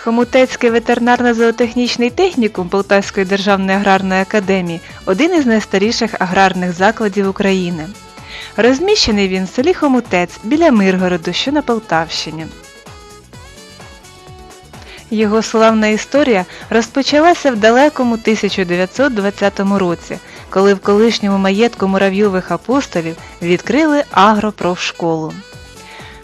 Хомутецький ветеринарно-зоотехнічний технікум Полтавської державної аграрної академії один із найстаріших аграрних закладів України. Розміщений він в селі Хомутець біля Миргороду, що на Полтавщині. Його славна історія розпочалася в далекому 1920 році, коли в колишньому маєтку муравйових апостолів відкрили агропрофшколу.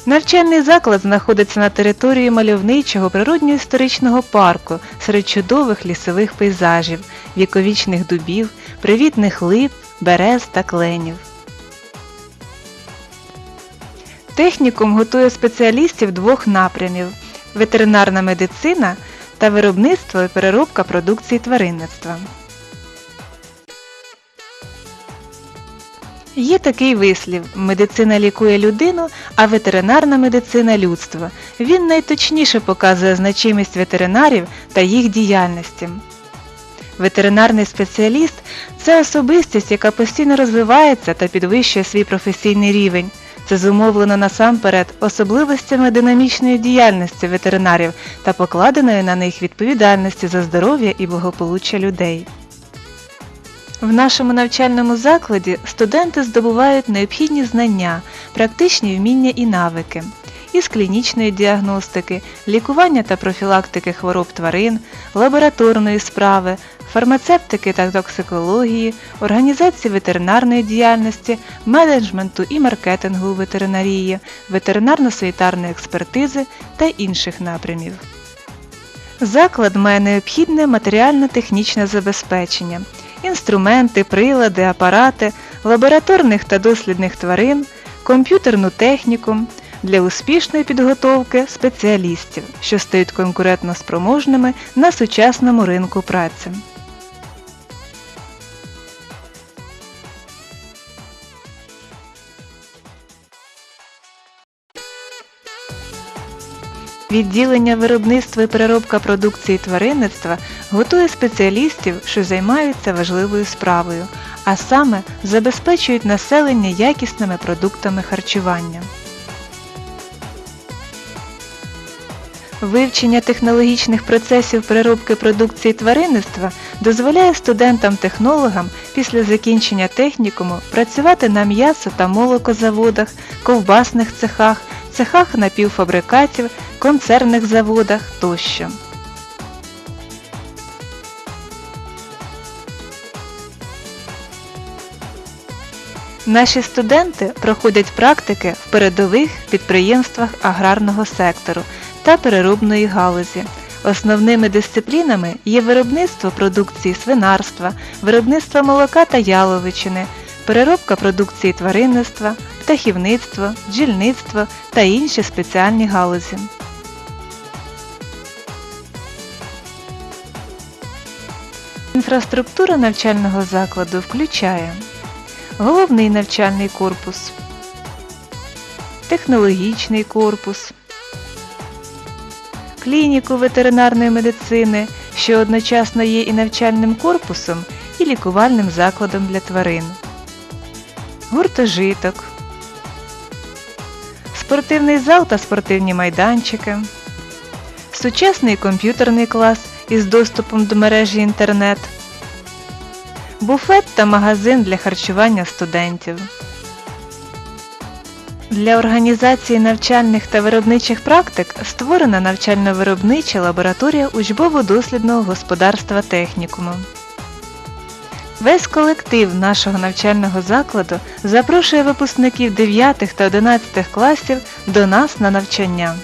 Навчальний заклад знаходиться на території мальовничого природньо-історичного парку серед чудових лісових пейзажів, віковічних дубів, привітних лип, берез та кленів. Технікум готує спеціалістів двох напрямів ветеринарна медицина та виробництво і переробка продукції тваринництва. Є такий вислів: медицина лікує людину, а ветеринарна медицина людство. Він найточніше показує значимість ветеринарів та їх діяльності. Ветеринарний спеціаліст це особистість, яка постійно розвивається та підвищує свій професійний рівень. Це зумовлено насамперед особливостями динамічної діяльності ветеринарів та покладеної на них відповідальності за здоров'я і благополуччя людей. В нашому навчальному закладі студенти здобувають необхідні знання, практичні вміння і навики із клінічної діагностики, лікування та профілактики хвороб тварин, лабораторної справи, фармацевтики та токсикології, організації ветеринарної діяльності, менеджменту і маркетингу у ветеринарії, ветеринарно-санітарної експертизи та інших напрямів. Заклад має необхідне матеріально-технічне забезпечення, інструменти, прилади, апарати, лабораторних та дослідних тварин, комп'ютерну техніку для успішної підготовки спеціалістів, що стають конкурентно спроможними на сучасному ринку праці. Відділення виробництва і переробка продукції тваринництва готує спеціалістів, що займаються важливою справою, а саме забезпечують населення якісними продуктами харчування. Вивчення технологічних процесів переробки продукції тваринництва дозволяє студентам-технологам після закінчення технікуму працювати на м'ясо та молокозаводах, ковбасних цехах, цехах напівфабрикатів, концернних заводах тощо. Наші студенти проходять практики в передових підприємствах аграрного сектору та переробної галузі. Основними дисциплінами є виробництво продукції свинарства, виробництво молока та яловичини, переробка продукції тваринництва, птахівництво, бджільництво та інші спеціальні галузі. Інфраструктура навчального закладу включає головний навчальний корпус, технологічний корпус, клініку ветеринарної медицини, що одночасно є і навчальним корпусом, і лікувальним закладом для тварин, гуртожиток, спортивний зал та спортивні майданчики, сучасний комп'ютерний клас із доступом до мережі інтернет, буфет та магазин для харчування студентів. Для організації навчальних та виробничих практик створена навчально-виробнича лабораторія учбово-дослідного господарства технікуму. Весь колектив нашого навчального закладу запрошує випускників 9 та 11 класів до нас на навчання.